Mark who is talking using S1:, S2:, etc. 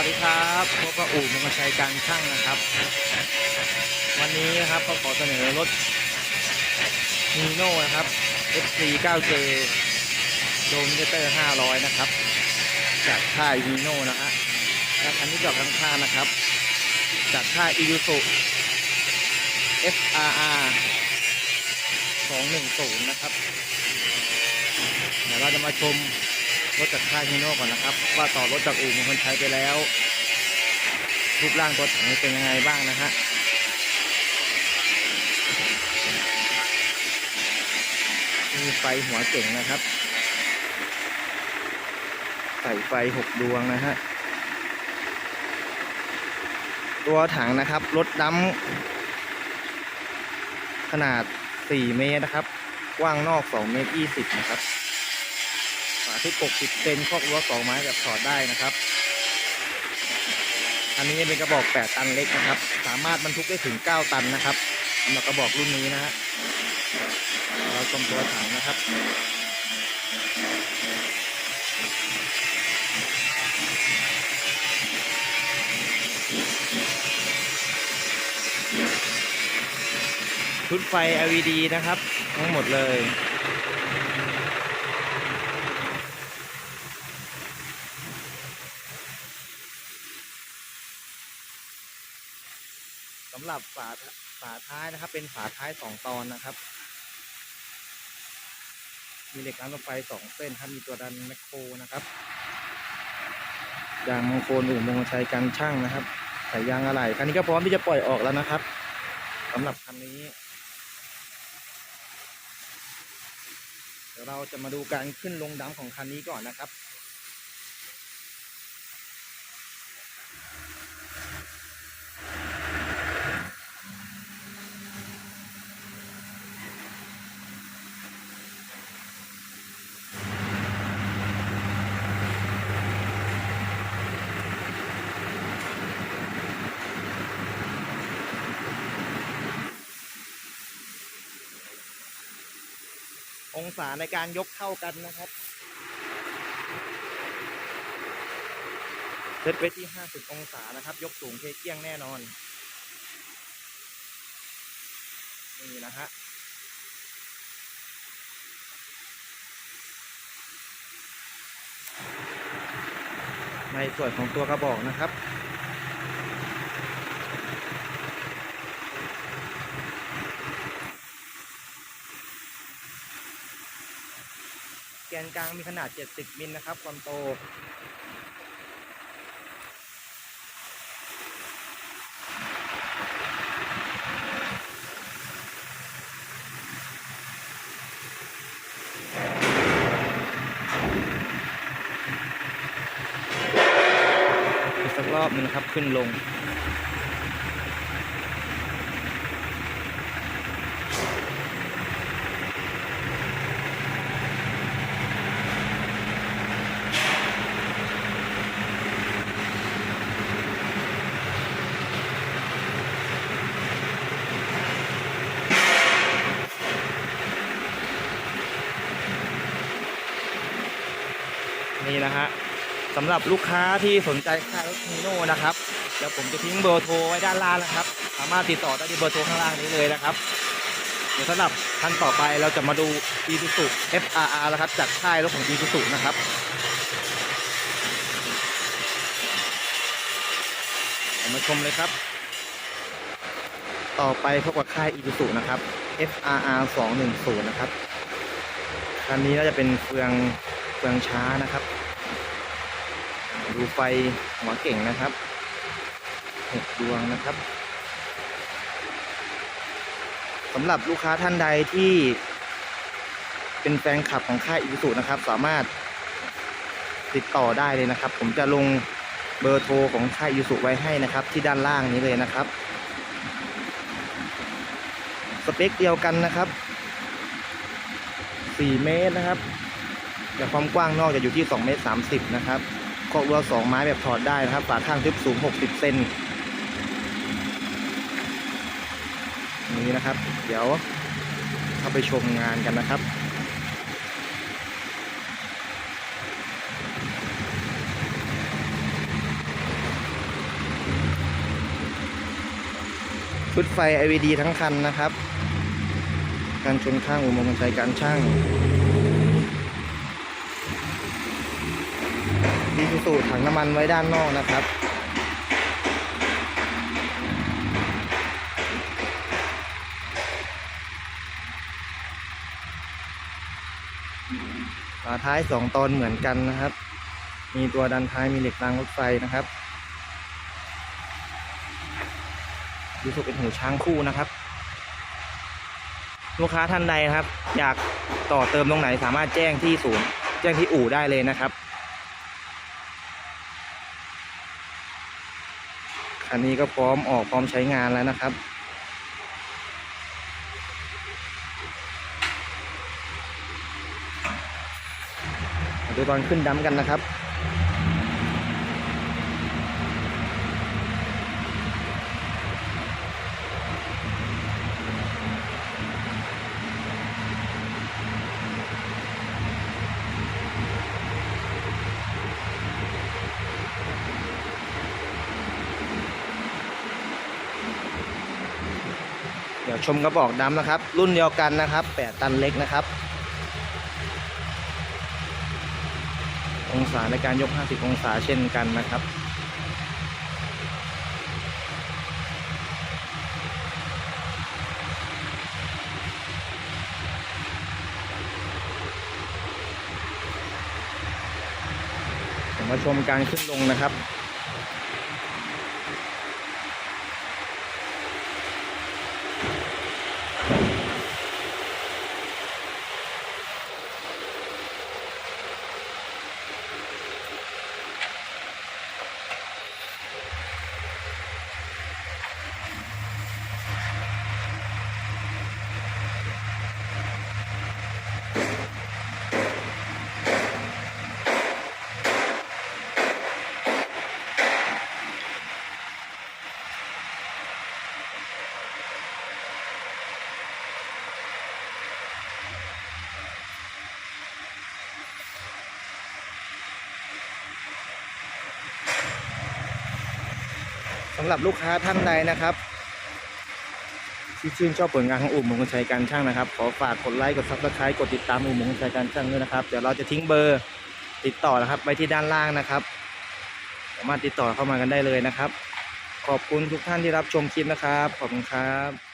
S1: วัสดีครับพบกับอู่มงคลชัยการช่างนะครับ วันนี้นะครับก็ขอเสนอรถมีโน่นะครับ FC 9J โดมิเนเตอร์ 500 นะครับ จากค่ายมีโน่นะฮะและคันนี้จอดข้างๆนะครับ จากค่ายอิ u สุ SRR 210 นะครับ เดี๋ยวเราจะมาชม รถจากค่ายฮีโน่ก่อนนะครับ ว่าต่อรถจากอู่มงคลชัยไปแล้วรูปร่างตัวถังเป็นยังไงบ้างนะฮะมีไฟหัวเก่งนะครับ ใส่ไฟหกดวงนะฮะตัวถังนะครับรถดำขนาด 4 เมตรนะครับ กว้างนอก 2 เมตร 20 นะครับ ที่ปก10เซนครอบรั้ว2ไม้แบบถอดได้นะครับ อันนี้เป็นกระบอก 8 ตันเล็กนะครับ สามารถบรรทุกได้ถึง 9 ตันนะครับสำหรับกระบอกรุ่นนี้นะฮะเราชมตัวถังนะครับชุดไฟ LED นะครับ ทั้งหมดเลย สำหรับฝาฝาท้ายนะครับ เป็นฝาท้ายสองตอนนะครับ มีเหล็กน้ำรถไฟสองเส้นครับมีตัวดันแมคโครนะครับยางมงคลอู่มงคลชัยกันช่างนะครับใส่ยางอะไหล่คันนี้ก็พร้อมที่จะปล่อยออกแล้วนะครับสำหรับคันนี้ เดี๋ยวเราจะมาดูการขึ้นลงดำของคันนี้ก่อนนะครับ องศาในการยกเท่ากันนะครับเซตไว้ที่ 50 องศานะครับ ยกสูงเทเกี้ยงแน่นอน นี่นะฮะในส่วนของตัวกระบอกนะครับ แกนกลางมีขนาด 70มิลนะครับ ความโต อีกสักรอบหนึงนะครับขึ้นลง นี่นะฮะสำหรับลูกค้าที่สนใจค่ายรถฮีโน่นะครับเดี๋ยวผมจะทิ้งเบอร์โทรไว้ด้านล่างนะครับ สามารถติดต่อได้ที่เบอร์โทรข้างล่างนี้เลยนะครับ เดี๋ยวสำหรับขั้นต่อไปเราจะมาดู Isuzu FRR นะครับจากค่ายรถของ Isuzu นะครับมาชมเลยครับ ต่อไปพบกับค่าย Isuzu นะครับ FRR 210 นะครับ คันนี้น่าจะเป็นเฟืองเฟืองช้านะครับ ดูไฟหัวเก่งนะครับหกดวงนะครับสำหรับลูกค้าท่านใดที่เป็นแฟนคลับของค่ายอิสุนะครับ สามารถติดต่อได้เลยนะครับ ผมจะลงเบอร์โทรของค่ายอิสุไว้ให้นะครับ ที่ด้านล่างนี้เลยนะครับ สเปคเดียวกันนะครับ4เมตรนะครับแต่ความกว้างนอกจะอยู่ที่2เมตร30นะครับ คอกรั้วสองไม้แบบถอดได้นะครับฝาข้างทึบสูง 60 เซนนี้นะครับ เดี๋ยวเข้าไปชมงานกันนะครับชุดไฟ LED ทั้งคันนะครับ การชนข้างอุโมงค์กันการช่าง ดีสูสูถังน้ำมันไว้ด้านนอกนะครับ ฝาท้ายสองตอนเหมือนกันนะครับ มีตัวดันท้ายมีเหล็กรางรถไฟนะครับดูสุเป็นหูช้างคู่นะครับ ลูกค้าท่านใดนะครับ อยากต่อเติมตรงไหนสามารถแจ้งที่ศูนย์ แจ้งที่อู่ได้เลยนะครับ คันนี้ก็พร้อมออกพร้อมใช้งานแล้วนะครับ ดูตอนขึ้นดำกันนะครับ ดี๋ยวชมกระบอกดำนะครับ รุ่นเดียวกันนะครับ 8 ตันเล็กนะครับ องศาในการยก 50 องศาเช่นกันนะครับมาชมการขึ้นลงนะครับ หรับลูกค้าท่านใดนะครับที่ชื่นชอบผลงานของอุ่มมงคลชัยการช่างนะครับ ขอฝากกดไลค์กดซับสไครต์กดติดตามอุ่มมงคลชัยการช่างด้วยนะครับ เดี๋ยวเราจะทิ้งเบอร์ติดต่อนะครับไปที่ด้านล่างนะครับ สามารถติดต่อเข้ามากันได้เลยนะครับ ขอบคุณทุกท่านที่รับชมคลิปนะครับ ขอบคุณครับ